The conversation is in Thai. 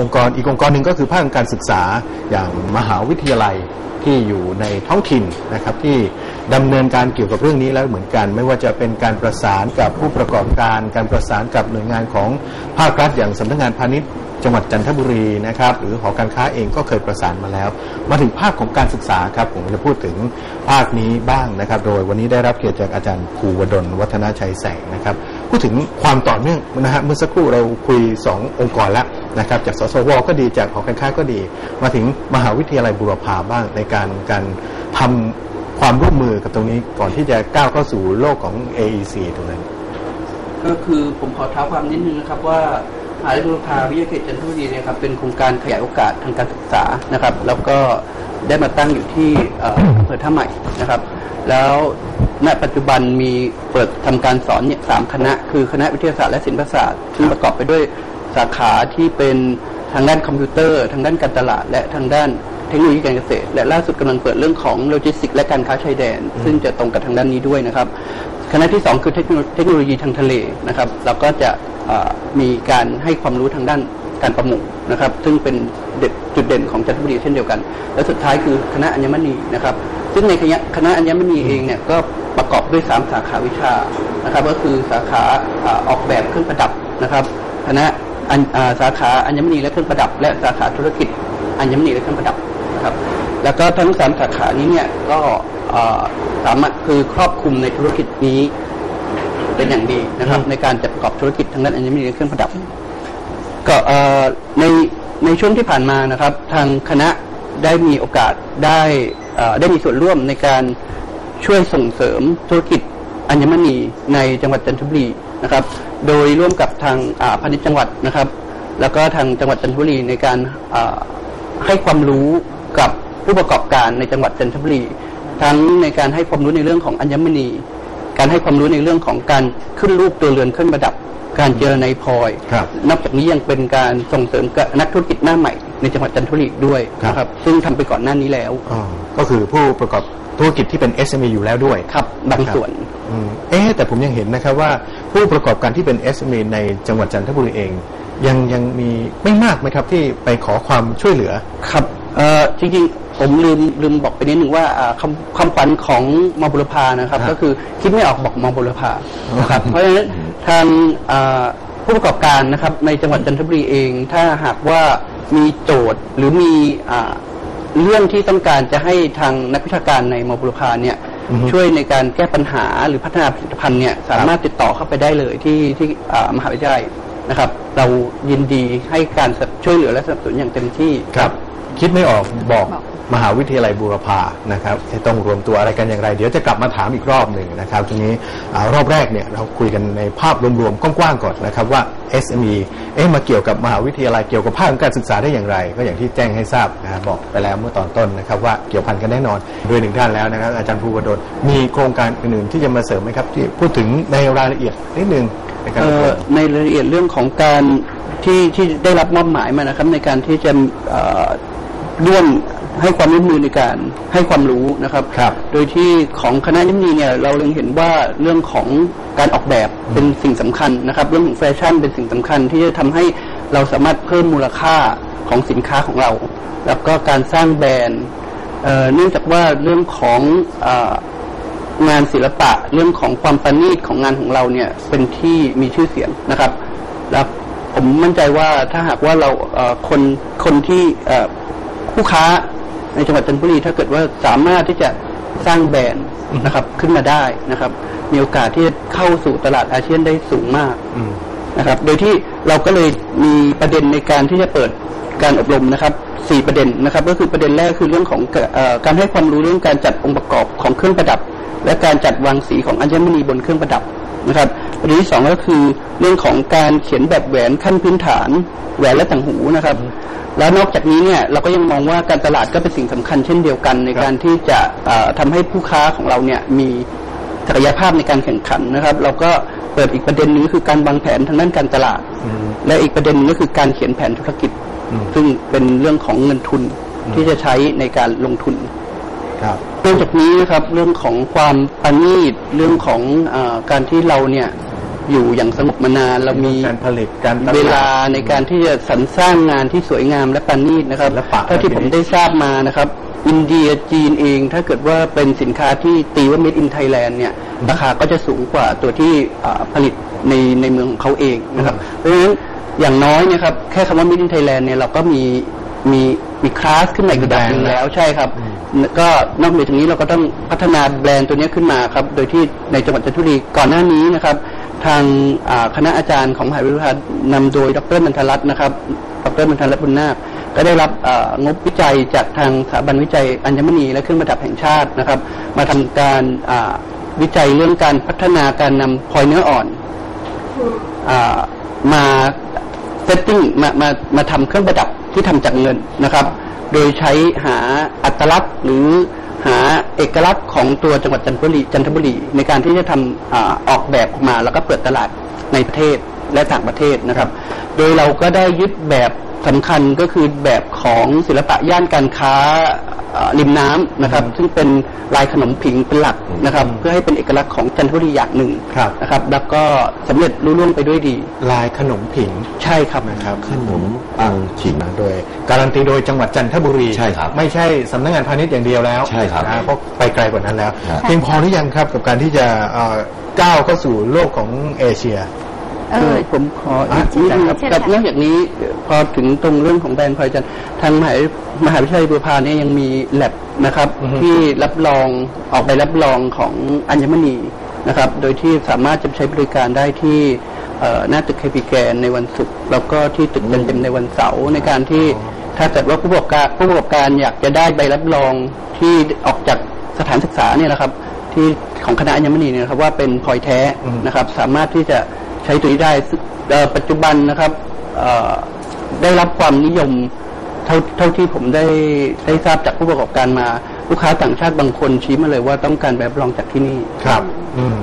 องค์กรอีกองค์กรหนึ่งก็คือภาคการศึกษาอย่างมหาวิทยาลัยที่อยู่ในท้องถิ่นนะครับที่ดำเนินการเกี่ยวกับเรื่องนี้แล้วเหมือนกัน ไม่ว่าจะเป็นการประสานกับผู้ประกอบการ การประสานกับหน่วยงานของภาครัฐอย่างสำนักงานพาณิชย์จังหวัดจันทบุรีนะครับหรือหอการค้าเองก็เคยประสานมาแล้ว มาถึงภาคของการศึกษาครับผมจะพูดถึงภาคนี้บ้างนะครับ โดยวันนี้ได้รับเกียรติจากอาจารย์ภูวดลวัฒนาชัยแสงนะครับ พูดถึงความต่อเนื่องนะฮะเมื่อสักครู่เราคุย 2 องค์กรแล้วนะครับ จากสสวก็ดีจากหอการค้าก็ดี มาถึงมหาวิทยาลัยบุรพาบ้างในการการทำความร่วมมือกับตรงนี้ก่อนที่จะก้าวเข้าสู่โลกของ AEC ตรงนั้น ก็คือผมขอเท้าความนิดนึงนะครับว่ามหาวิทยาลัยบุรพาวิทยาเขตจันทบุรีเนี่ยครับเป็นโครงการขยายโอกาสทางการศึกษานะครับ แล้วก็ได้มาตั้งอยู่ที่อ่ออำเภอท่าใหม่นะครับ แล้ว ณปัจจุบันมีเปิดทำการสอนเนี่ยสามคณะ คือคณะวิทยาศาสตร์และศิลปศาสตร์ซึ่งประกอบไปด้วยสาขาที่เป็นทางด้านคอมพิวเตอร์ ทางด้านการตลาด และทางด้านเทคโนโลยีการเกษตร และล่าสุดกำลังเปิดเรื่องของโลจิสติกส์และการค้าชายแดน ซึ่งจะตรงกับทางด้านนี้ด้วยนะครับ คณะที่ 2 คือเทคโนโลเทคโนโลยีทางทะเลนะครับเราก็จะเอ่อมีการให้ความรู้ทางด้านการประมงนะครับ ซึ่งเป็นเด็ดจุดเด่นของจันทบุรีเช่นเดียวกัน และสุดท้ายคือคณะอัญมณีนะครับ ซึ่งในคณะคณะอัญมณีเองเนี่ยก็ประกอบด้วย 3 สาขาวิชานะครับ ก็คือสาขาออกแบบเครื่องประดับนะครับ คณะสาขาอัญมณีและเครื่องประดับ และสาขาธุรกิจอัญมณีและเครื่องประดับนะครับ แล้วก็ทั้งสามสาขานี้เนี่ยก็สามารถคือครอบคลุมในธุรกิจนี้เป็นอย่างดีนะครับ ในการจัดประกอบธุรกิจทางด้านอัญมณีและเครื่องประดับ ก็ในในช่วงที่ผ่านมานะครับ ทางคณะได้มีโอกาสได้ ได้มีส่วนร่วมในการช่วยส่งเสริมธุรกิจอัญมณีในจังหวัดจันทบุรีนะครับ โดยร่วมกับทางาพาณิชย์จังหวัดนะครับ แล้วก็ทางจังหวัดจันทบุรีในการาให้ความรู้กับผู้ประกอบการในจังหวัดจันทบุรี ทั้งในการให้ความรู้ในเรื่องของอัญมณี การให้ความรู้ในเรื่องของการขึ้นรูปตัวเรือนเครื่องประดับ การเจรไนพลอยครับนอกจากนี้ยังเป็นการส่งเสริมกับนักธุรกิจหน้าใหม่ในจังหวัดจันทบุรีอีกด้วยครับนะครับซึ่งทำไปก่อนหน้านี้แล้วอ๋อก็คือผู้ประกอบธุรกิจที่เป็น SME อยู่แล้วด้วยครับบางส่วนอืมเอ๊ะแต่ผมยังเห็นนะครับว่าผู้ประกอบการที่เป็น SME ในจังหวัดจันทบุรีเอง ยังยังมีไม่มากไหมครับที่ไปขอความช่วยเหลือครับเอ่อจริงๆ ผมลืมลืมบอกไปนิดหนึ่งว่าอ่าคำคำขวัญของมอบุรพานะครับครับ ก็คือคิดไม่ออกบอกมอบุรพานะครับเพราะฉะนั้น ทางอ่าผู้ประกอบการนะครับ ในจังหวัดจันทบุรีเอง ถ้าหากว่ามีโจทย์หรือมีอ่าเรื่องที่ต้องการจะให้ทางนักวิชาการในมอบุรพาเนี่ยอือฮึช่วยในการแก้ปัญหาหรือพัฒนาผลิตภัณฑ์เนี่ยสามารถติดต่อเข้าไปได้เลยที่ที่อ่ามหาวิทยาลัยนะครับ เรายินดีให้การช่วยเหลือและสนับสนุนอย่างเต็มที่ครับ คิดไม่ออกบอก มหาวิทยาลัยบูรพานะครับจะต้องรวมตัวอะไรกันอย่างไร เดี๋ยวจะกลับมาถามอีกรอบหนึ่งนะครับทีนี้อรอบแรกเนี่ยเราคุยกันในภาพรวมๆกว้างๆก่อนนะครับว่า SME เอ๊ะมาเกี่ยวกับมหาวิทยาลัยเกี่ยวกับภาคการศึกษาได้อย่างไร ก็อย่างที่แจ้งให้ทราบนะบอกไปแล้วเมื่อตอนต้นนะครับว่าเกี่ยวพันกันแน่นอนโดยหนึ่งท่านแล้วนะครับอาจารย์ภูวดลมีโครงการอื่นๆที่จะมาเสริมไหมครับที่พูดถึงในรายละเอียดนิดนึงในการในรายละเอียดเรื่องของการที่ที่ได้รับมอบหมายมานะครับในการที่จะอ่อร่วม ให้ความร่วมมือในการให้ความรู้นะครับครับ โดยที่ของคณะนิมนีเนี่ยเราเล็งเห็นว่าเรื่องของการออกแบบเป็นสิ่งสำคัญนะครับ เรื่องของแฟชั่นเป็นสิ่งสำคัญ ที่จะทำให้เราสามารถเพิ่มมูลค่าของสินค้าของเรา แล้วก็การสร้างแบรนด์เอ่อเนื่องจากว่าเรื่องของเอ่องานศิลปะเรื่องของความประณีตของงานของเราเนี่ยเป็นที่มีชื่อเสียงนะครับแล้วผมมั่นใจว่าถ้าหากว่าเราเอ่อคนคนที่เอ่อผู้ค้า ในจังหวัดจันทบุรีถ้าเกิดว่าสามารถที่จะสร้างแบรนด์นะครับขึ้นมาได้นะครับ มีโอกาสที่จะเข้าสู่ตลาดอาเซียนได้สูงมากอืมนะครับ โดยที่เราก็เลยมีประเด็นในการที่จะเปิดการอบรมนะครับสี่ประเด็นนะครับ ก็คือประเด็นแรกคือเรื่องของเออการให้ความรู้เรื่องการจัดองค์ประกอบของเครื่องประดับ และการจัดวางสีของอัญมณีบนเครื่องประดับนะครับ ประเด็นที่สองก็คือเรื่องของการเขียนแบบแหวนขั้นพื้นฐานแหวนและต่างหูนะครับ แล้วนอกจากนี้เนี่ยเราก็ยังมองว่าการตลาดก็เป็นสิ่งสำคัญเช่นเดียวกันในการที่จะเอ่อทำให้ผู้ค้าของเราเนี่ยมีศักยภาพในการแข่งขันนะครับ เราก็เปิดอีกประเด็นหนึงก็คือการวางแผนทางด้านการตลาดอืมและอีกประเด็นหนึงก็คือการเขียนแผนธุรกิจอืมซึ่งเป็นเรื่องของเงินทุนที่จะใช้ในการลงทุนครับนอกจากนี้นะครับเรื่องของความประณีตเรื่องของเออการที่เราเนี่ย อยู่อย่างสงบมานานเรามีการผลิตการตดเวลาในการที่จะสรรสร้างงานที่สวยงามและประณีตนะครับและปะเท่าที่ผมได้ทราบมานะครับอินเดียจีนเองถ้าเกิดว่าเป็นสินค้าที่ตีว่า made in Thailand เนี่ยราคาก็จะสูงกว่าตัวที่อ่าผลิตในในเมืองของเขาเองนะครับ เพราะฉะนั้นอย่างน้อยเนะครับแค่คำว่า made in Thailand เนี่ยเราก็มีมีมีคลาสขึ้นมาอีกระดับหนึ่งแล้วใช่ครับ ก็นอกเหนือจากนี้เราก็ต้องพัฒนาแบรนด์ตัวนี้ขึ้นมาครับ โดยที่ในจังหวัดจันทบุรีก่อนหน้านี้นะครับ ทางคณะอาจารย์ของมหาวิทยาลัยนำโดยดรมันทรัตน์นะครับ ดรมันทรัตน์บุญนาคก็ได้รับงบวิจัยจากทางสถาบันวิจัยอัญมณีและเครื่องประดับแห่งชาตินะครับ มาทำการวิจัยเรื่องการพัฒนาการนำพลอยเนื้ออ่อนอมาเซตติ้งมามามาทำเครื่องประดับที่ทำจากเงินนะครับ โดยใช้หาอัตลักษณ์หรือ หาเอกลักษณ์ของตัวจังหวัดจันทบุรีจันทบุรีในการที่จะทำอาออกแบบออกมา แล้วก็เปิดตลาดในประเทศและต่างประเทศนะครับ โดยเราก็ได้ยึดแบบสำคัญก็คือแบบของศิลปะย่านการค้า ริมน้ำนะครับ ซึ่งเป็นลายขนมผิงเป็นหลักนะครับ เพื่อให้เป็นเอกลักษณ์ของจันทบุรีอย่างหนึ่งครับนะครับ แล้วก็สำเร็จรุ่ล่วงไปด้วยดี ลายขนมผิงใช่ครับนะครับขนมปังฉิงโดย การันตีโดยจังหวัดจันทบุรีใช่ครับไม่ใช่สำนักงานพาณิชย์อย่างเดียวแล้วใช่ครับนะเพราะไปไกลกว่านั้นแล้วครับเพียงพอหรือยังครับกับการที่จะเอ่อก้าวเข้าสู่โลกของเอเชียเออผมขออะอีกนิดนึงครับเชิญกับค่ะนอกจากนี้เอ่อ พอถึงตรงเรื่องของแบรนด์พลอยจันทร์ทางมหามหาวิทยาลัยบูรพาเนี่ยยังมีแลบนะครับอือฮึที่รับรองออกใบรับรองของอัญมณีนะครับ โดยที่สามารถจะใช้บริการได้ที่เอ่อหน้าตึกเคปิแกนในวันศุกร์แล้วก็ที่ตึกจันเต็มในวันเสาร์ในการที่ถ้าเกิดว่าผู้ประกอบการผู้ประกอบการอยากจะได้ใบรับรองที่ออกจากสถานศึกษาเนี่ยนะครับ ที่ของคณะอัญมณีเนี่ยนะครับว่าเป็นพลอยแท้อืมนะครับ สามารถที่จะใช้ตัวนี้ได้ซึ่งเอ่อปัจจุบันนะครับเอ่อ ได้รับความนิยมเท่าเท่าที่ผมได้ได้ทราบจากผู้ประกอบการมา ลูกค้าต่างชาติบางคนชี้มาเลยว่าต้องการแบบรองจากที่นี่ครับ อืม